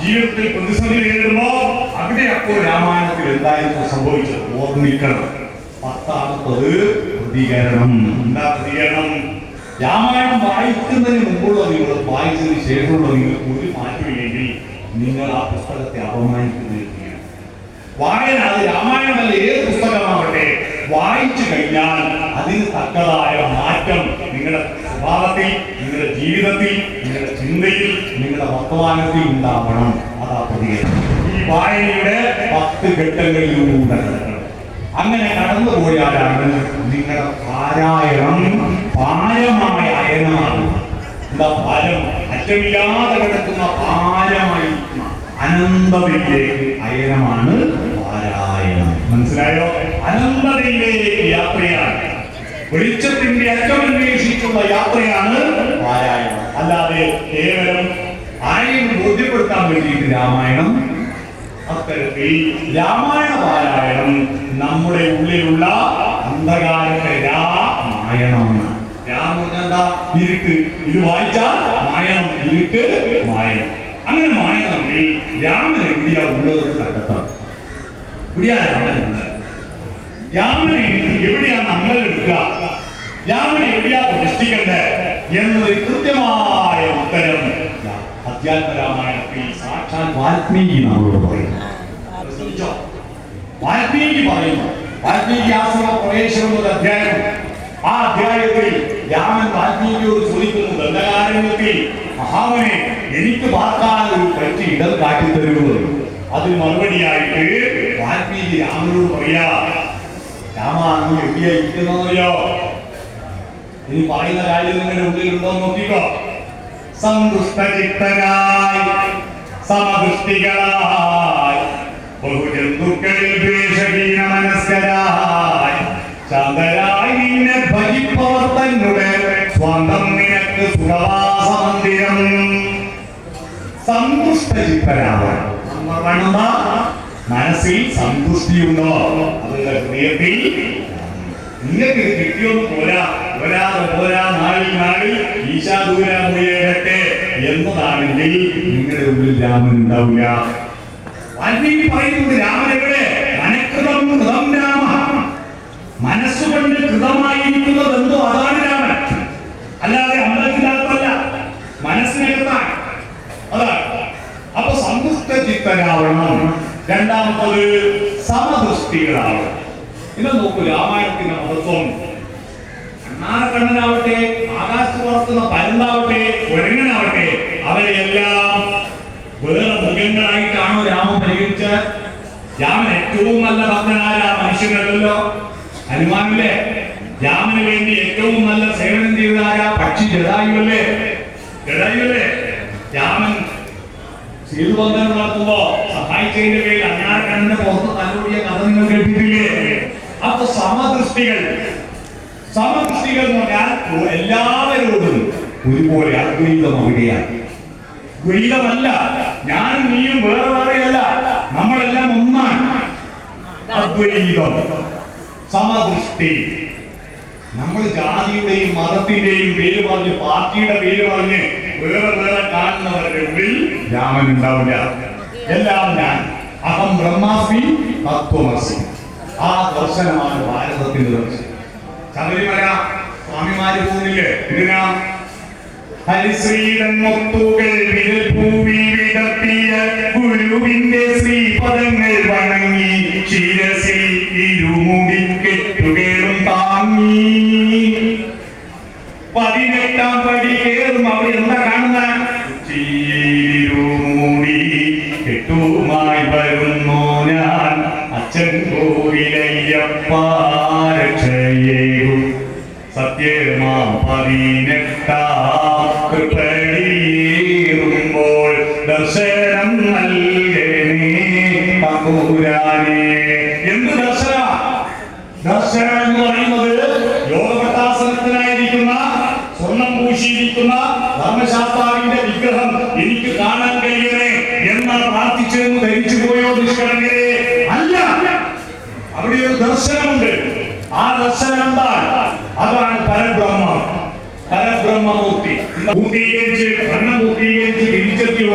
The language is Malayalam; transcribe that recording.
ജീവിതത്തിൽ പ്രതിസന്ധി നേരിടുമ്പോൾ അവിടെ അപ്പോൾ രാമായണത്തിൽ എന്തായിരുന്നു സംഭവിച്ചത്? ഓർമ്മിക്കണം. പത്താമത്തത് പ്രതികരണം. എന്താ പ്രതികരണം? രാമായണം വായിക്കുന്നതിന് മുമ്പുള്ള നിങ്ങൾ വായിച്ചതിന് ശേഷമുള്ള നിങ്ങൾക്ക് ഒരു മാറ്റമില്ലെങ്കിൽ നിങ്ങൾ ആ പുസ്തകത്തെ അപമാനിക്കുന്നിരിക്കുകയാണ് വായന അത് രാമായണമല്ല ഏത് പുസ്തകമാവട്ടെ വായിച്ചു കഴിഞ്ഞാൽ അതിന് തക്കതായ മാറ്റം നിങ്ങളുടെ സ്വഭാവത്തിൽ നിങ്ങളുടെ ജീവിതത്തിൽ നിങ്ങളുടെ ചിന്തയിൽ നിങ്ങളുടെ വർത്തമാനത്തിൽ ഉണ്ടാവണം. അതാ പ്രതികരണം. ഈ വായനയുടെ പത്ത് ഘട്ടങ്ങളിലൂടെ. അങ്ങനെ കടന്നു പോയാലാണ് നിങ്ങളുടെ പാരായണം പാരമായ അയനമാണ്. എന്താ പാരം? അറ്റമില്ലാതെ കിടക്കുന്ന പാരമായിരിക്കുന്ന അനന്തതയിലേക്ക് അയനമാണ് പാരായണം. മനസ്സിലായോ? അനന്തതയിലേക്ക് യാത്രയാണ്. വെളിച്ചത്തിന്റെ അറ്റം അന്വേഷിച്ചുള്ള യാത്രയാണ് പാരായണം. അല്ലാതെ കേവലം ആരെയും ബോധ്യപ്പെടുത്താൻ വേണ്ടിയിട്ട് രാമായണം അത്തരത്തിൽ രാമായണ പാരായണം നമ്മുടെ ഉള്ളിലുള്ള അന്ധകാരത്തെ രാമായണമാണ് രാമൻ എന്താ ഇരുട്ട്. ഇത് വായിച്ചാൽ മായണം. ഇരുട്ട് മായണം അങ്ങനെ മായണമെങ്കിൽ രാമൻ എവിടെയാ ഉള്ളത് കണ്ടെത്താം എവിടെയാ രാമൻ രാമനെ എവിടെയാണ് അമ്മൽ എടുക്കുക? രാമനെ എവിടെയാ പ്രതിഷ്ഠിക്കേണ്ടത്? എന്നത് കൃത്യമായ ഉത്തരം. അധ്യാത്മ രാമായണത്തിൽ സാക്ഷാൽ വാൽമീകി നമ്മളോട് പറയുന്നു? വാൽമീകി പറയുന്നു. വാൽമീകി ആശ്രമ പ്രവേശനം ഒരു അധ്യായം. ആ അധ്യായത്തിൽ രാമൻ വാൽമീകിയോട് ചോദിക്കുന്നു ദണ്ഡകാരണ്യത്തിൽ മഹാവനെ എനിക്ക് പാർക്കാൻ ഒരു പറ്റി ഇടം കാട്ടിത്തരുന്നത് അതിന് മറുപടിയായിട്ട് വാൽമീകി രാമനോട് പറയാ രാമ നീ എവിടെയാ ഇരിക്കുന്നറിയോ ഇനി പറയുന്ന കാര്യം നിങ്ങളുടെ ഉള്ളിലുണ്ടോ നോക്കിക്കോ. സന്തുഷ്ടചിത്തനായി സമദൃഷ്ടികളായി ബഹുജന്തുക്കളിൽ ദ്വേഷഹീന മനസ്കരായി ശാന്തരായി നിന്നെ ഭജിപ്പവർ തന്നെ സ്വന്തം നിനക്ക് സുഖവാസ മന്ദിരം സന്തുഷ്ടചിത്തരാവണം വേണമെന്ന മനസ്സിൽ സന്തുഷ്ടിയുണ്ടോ? അത് ഹൃദയത്തിൽ നിങ്ങൾക്ക് കിട്ടിയൊന്നും പോരാ. പോരാതെ പോരാ നാളിൽ നാളിൽ ഈശാദൂരാമുയരട്ടെ എന്നതാണെങ്കിൽ നിങ്ങളുടെ ഉള്ളിൽ രാമൻ ഉണ്ടാവില്ല വാൽമീകി പറയുന്നത് രാമൻ എവിടെ? മനഃകൃതം കൃതം രാമ. മനസ്സുകൊണ്ട് കൃതമായിരിക്കുന്നത് എന്തോ അതാണ് രാമൻ. അല്ലാതെ അമ്പലത്തിനകത്തല്ല മനസ്സിനകത്താണ്. അതാണ്. അപ്പൊ സന്തുഷ്ട ചിത്തരാവണം രണ്ടാമത്തത് സമദൃഷ്ടികളാവണം. ഇത് നോക്കൂ രാമായണത്തിന്റെ മഹത്വം. കണ്ണാറക്കണ്ണനാവട്ടെ ആകാശത്ത് പറക്കുന്ന പരുന്താവട്ടെ ഒരങ്ങനാവട്ടെ അവരെല്ലാം വേറെ മൃഗങ്ങളായിട്ടാണോ രാമൻ പരിഗണിച്ച് രാമൻ ഏറ്റവും നല്ല ഭക്തനായ മനുഷ്യനല്ലോ ഹനുമാനല്ലേ? രാമന് വേണ്ടി ഏറ്റവും നല്ല സേവനം ചെയ്തതായ പക്ഷി ജഡായുവല്ലേ? ജഡായുവല്ലേ? രാമൻ സീതുബന്ധനം നടത്തുമ്പോ സഹായിച്ചതിന്റെ പേരിൽ അണ്ണാറക്കണ്ണന്റെ പുറത്ത് തലോടിയ കഥ നിങ്ങൾ കേട്ടിട്ടില്ലേ? അപ്പൊ സമദൃഷ്ടികൾ. സമദൃഷ്ടികൾ എന്ന് പറഞ്ഞാൽ എല്ലാവരോടും ഒരുപോലെ അദ്വൈതം അവിടെയാണ് ദ്വൈതമല്ല. ഞാനും നീയും വേറെ വേറെയല്ല. നമ്മളെല്ലാം ഒന്നാണ്. അദ്വൈതം. സമദൃഷ്ടി. നമ്മൾ ജാതിയുടെയും മതത്തിന്റെയും പേര് പറഞ്ഞ് പാർട്ടിയുടെ പേര് പറഞ്ഞ് വേറെ വേറെ കാണുന്നവരുടെ ഉള്ളിൽ രാമൻ ഉണ്ടാവില്ല. എല്ലാം ഞാൻ. അഹം ബ്രഹ്മാസി തത്വമസി. ആ ദർശനമാണ് ഭാരതത്തിന്റെ ദർശനം. ശബരിമല സ്വാമിമാര് പോകുന്നില്ലേ ഇതിനാ ഹരിശ്രീടൻ മുത്തുകൾ വിരൽ പൂവിൽ വിടർത്തിയ ഗുരുവിന്റെ ശ്രീപദങ്ങൾ വണങ്ങി ശിരസിൽ ഇരുമുടി കെട്ടുകേറും താങ്ങി. പതിനെട്ടാം പടി കേറും അവർ എന്താ കാണുന്ന സത്യമാ പതിനെട്ടാം കൃപടിയേറുമ്പോൾ ദർശനം നൽകണേ തമ്പുരാനെ. എന്ത് ദർശന? ദർശനം എന്ന് പറയുന്നത് യോഗപട്ടാസനത്തിനായിരിക്കുന്ന സ്വർണം പൂശിയിരിക്കുന്ന ധർമ്മശാസ്താവിന്റെ വിഗ്രഹം എനിക്ക് കാണാൻ കഴിയണേ എന്ന് പ്രാർത്ഥിച്ചെന്ന് ധരിച്ചു പോയോ നിഷ്കളങ്കരെ അല്ല. അവിടെ ഒരു ദർശനമുണ്ട്. ആ ദർശനം അതാണ് പരബ്രഹ്മം. പരബ്രഹ്മമൂർത്തി. പൂർത്തീകരിച്ച് ഭരണം പൂർത്തീകരിച്ച്